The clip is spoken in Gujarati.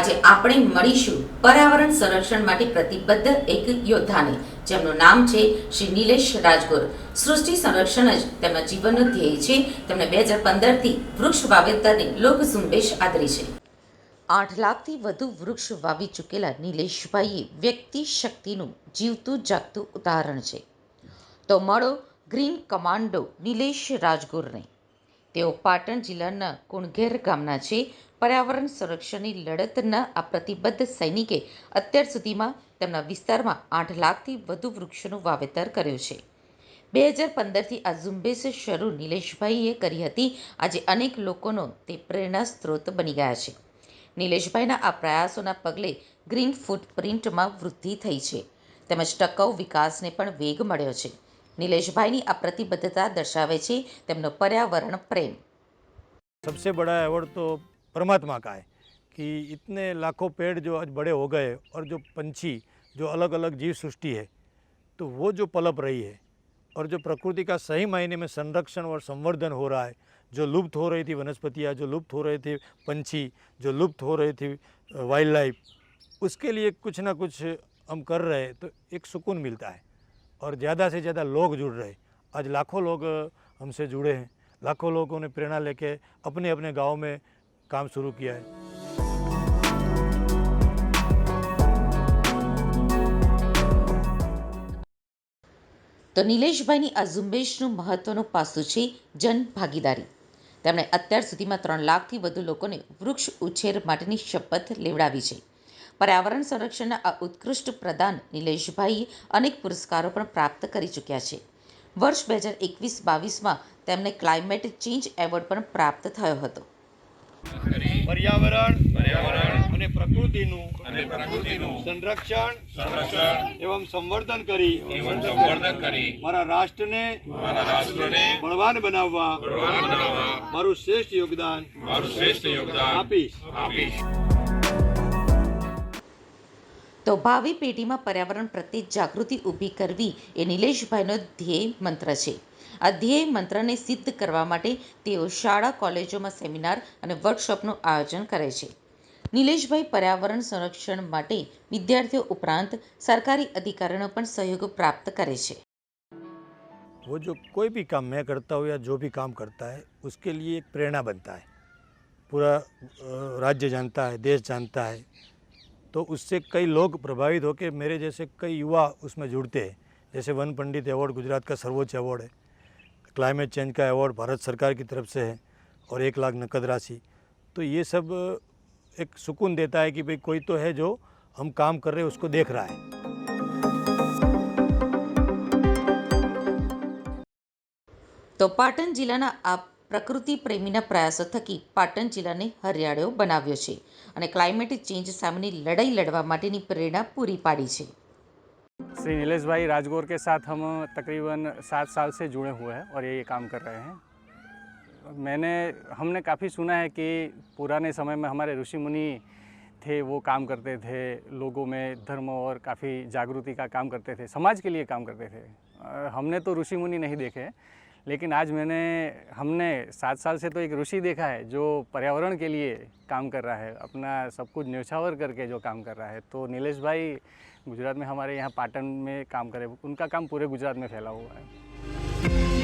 આજે આપણે મળીશું પર્યાવરણ સંરક્ષણ માટે પ્રતિબદ્ધ એક યોદ્ધાને, જેમનું નામ છે શ્રી નિલેશ રાજગોર. સૃષ્ટિ સંરક્ષણ જ તેમના જીવનનું ધ્યેય છે. તેમણે બે હજાર પંદરથી વૃક્ષ વાવેતરની લોક ઝુંબેશ આદરી છે. આઠ લાખથી વધુ વૃક્ષ વાવી ચૂકેલા નિલેશભાઈએ વ્યક્તિ શક્તિનું જીવતું જાગતું ઉદાહરણ છે. તો મળો ગ્રીન કમાન્ડો નિલેશ રાજગોરને. તેઓ પાટણ જિલ્લાના કુણઘેર ગામના છે. પર્યાવરણ સંરક્ષણની લડતના આ પ્રતિબદ્ધ સૈનિકે અત્યાર સુધીમાં તેમના વિસ્તારમાં આઠ લાખથી વધુ વૃક્ષોનું વાવેતર કર્યું છે. બે હજાર પંદરથી આ ઝુંબેશ શરૂ નિલેશભાઈએ કરી હતી. આજે અનેક લોકોનો તે પ્રેરણા સ્ત્રોત બની ગયા છે. નિલેશભાઈના આ પ્રયાસોના પગલે ગ્રીન ફૂટપ્રિન્ટમાં વૃદ્ધિ થઈ છે. તેમજ ટકાઉ વિકાસને પણ વેગ મળ્યો છે. નિલેશભાઈની આ પ્રતિબદ્ધતા દર્શાવે છે તેમનો પર્યાવરણ પ્રેમ. સૌથી બડા એવોર્ડ તો परमात्मा का है कि इतने लाखों पेड़ जो आज बड़े हो गए और जो पंछी, जो अलग अलग जीव सृष्टि है तो वो जो पलप रही है और जो प्रकृति का सही मायने में संरक्षण और संवर्धन हो रहा है, जो लुप्त हो रही थी वनस्पतियाँ, जो लुप्त हो रहे थे पंछी, जो लुप्त हो रही थी वाइल्ड लाइफ उसके लिए कुछ ना कुछ हम कर रहे हैं तो एक सुकून मिलता है और ज़्यादा से ज़्यादा लोग जुड़ रहे आज लाखों लोग हमसे जुड़े हैं। लाखों लोगों ने प्रेरणा लेके अपने अपने गाँव में काम शुरू किया है તો નિલેશભાઈની આ ઝુંબેશનું મહત્વનું પાસું છે જન ભાગીદારી તેમણે અત્યાર સુધીમાં ત્રણ લાખથી વધુ લોકોને વૃક્ષ ઉછેર માટેની શપથ લેવડાવી છે પર્યાવરણ સંરક્ષણના આ ઉત્કૃષ્ટ પ્રદાન નિલેશભાઈએ અનેક પુરસ્કારો પણ પ્રાપ્ત કરી ચૂક્યા છે વર્ષ બે હજાર એકવીસ બાવીસમાં તેમને ક્લાઇમેટ ચેન્જ એવોર્ડ પણ પ્રાપ્ત થયો હતો પર્યાવરણ પર્યાવરણ અને પ્રકૃતિનું અને પ્રકૃતિનું સંરક્ષણ સંરક્ષણ એવમ સંવર્ધન કરી. એવમ સંવર્ધન કરી. મારા રાષ્ટ્રને મારા રાષ્ટ્રને બળવાન બનાવવા બળવાન બનાવવા મારું શ્રેષ્ઠ યોગદાન મારું શ્રેષ્ઠ યોગદાન આપીશ. આપીશ. તો ભાવિ પેઢીમાં પર્યાવરણ પ્રત્યે જાગૃતિ ઊભી કરવી એ નિલેશભાઈનો ધ્યેય મંત્ર છે આ ધ્યેય મંત્રને સિદ્ધ કરવા માટે તેઓ શાળા કોલેજોમાં સેમિનાર અને વર્કશોપનું આયોજન કરે છે નિલેશભાઈ પર્યાવરણ સંરક્ષણ માટે વિદ્યાર્થીઓ ઉપરાંત સરકારી અધિકારીઓનો પણ સહયોગ પ્રાપ્ત કરે છે वो जो कोई भी काम मैं करता हूँ या जो भी काम करता है उसके लिए एक प्रेरणा बनता है पूरा अ, राज्य जानता है देश जानता है तो उससे कई लोग प्रभावित होकर मेरे जैसे कई युवा उसमें जुड़ते हैं जैसे वन पंडित अवार्ड गुजरात का सर्वोच्च अवार्ड है क्लाइमेट चेंज का अवार्ड भारत सरकार की तरफ से है और एक लाख नकद राशि तो ये सब एक सुकून देता है कि भाई कोई तो है जो हम काम कर रहे हैं उसको देख रहा है તો પાટણ જિલ્લાના આ પ્રકૃતિ પ્રેમીના પ્રયાસો થકી પાટણ જિલ્લાને હરિયાળો બનાવ્યો છે અને ક્લાઇમેટ ચેન્જ સામેની લડાઈ લડવા માટેની પ્રેરણા પૂરી પાડી છે श्री नीलेश भाई राजगौर के साथ हम तकरीबन सात साल से जुड़े हुए हैं और ये काम कर रहे हैं मैंने हमने काफ़ी सुना है कि पुराने समय में हमारे ऋषि मुनि थे वो काम करते थे लोगों में धर्म और काफ़ी जागृति का काम करते थे समाज के लिए काम करते थे अ, हमने तो ऋषि मुनि नहीं देखे लेकिन आज मैंने, हमने सात साल से तो एक ऋषि देखा है जो पर्यावरण के लिए काम कर रहा है, अपना सब कुछ न्यौछावर करके जो काम कर रहा है। तो नीलेश भाई गुजरात में हमारे यहाँ पाटन में काम करे, उनका काम पूरे गुजरात में फैला हुआ है।